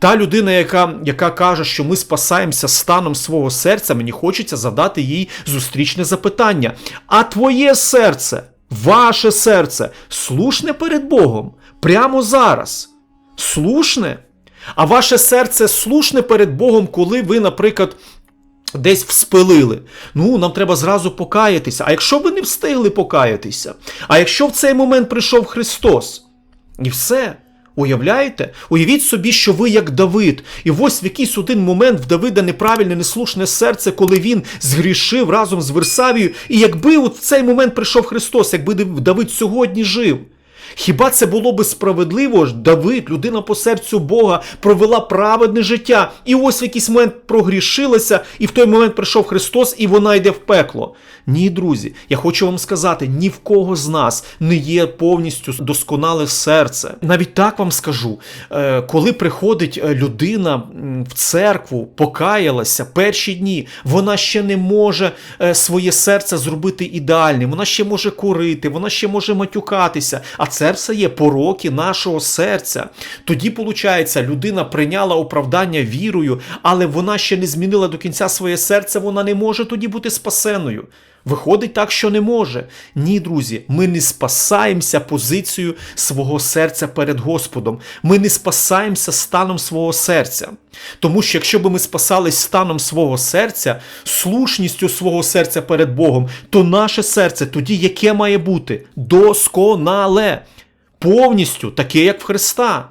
Та людина, яка, яка каже, що ми спасаємося станом свого серця, мені хочеться задати їй зустрічне запитання. А твоє серце, ваше серце, слушне перед Богом прямо зараз? Слушне? А ваше серце слушне перед Богом, коли ви, наприклад, десь вспилили. Ну, нам треба зразу покаятися. А якщо ви не встигли покаятися? А якщо в цей момент прийшов Христос? І все. Уявляєте? Уявіть собі, що ви як Давид, і ось в якийсь один момент в Давида неправильне, неслушне серце, коли він згрішив разом з Версавією, і якби от в цей момент прийшов Христос, якби Давид сьогодні жив. Хіба це було би справедливо? Давид, людина по серцю Бога, провела праведне життя, і ось в якийсь момент прогрішилася, і в той момент прийшов Христос, і вона йде в пекло. Ні, друзі, я хочу вам сказати: ні в кого з нас не є повністю досконале серце. Навіть так вам скажу, е, коли приходить е, людина в церкву, покаялася перші дні, вона ще не може е, своє серце зробити ідеальним, вона ще може курити, вона ще може матюкатися. А це все є пороки нашого серця. Тоді, виходить, людина прийняла оправдання вірою, але вона ще не змінила до кінця своє серце, вона не може тоді бути спасеною. Виходить так, що не може. Ні, друзі, ми не спасаємося позицією свого серця перед Господом. Ми не спасаємося станом свого серця. Тому що якщо би ми спасались станом свого серця, слушністю свого серця перед Богом, то наше серце тоді яке має бути? Досконале. Повністю таке, як в Христа.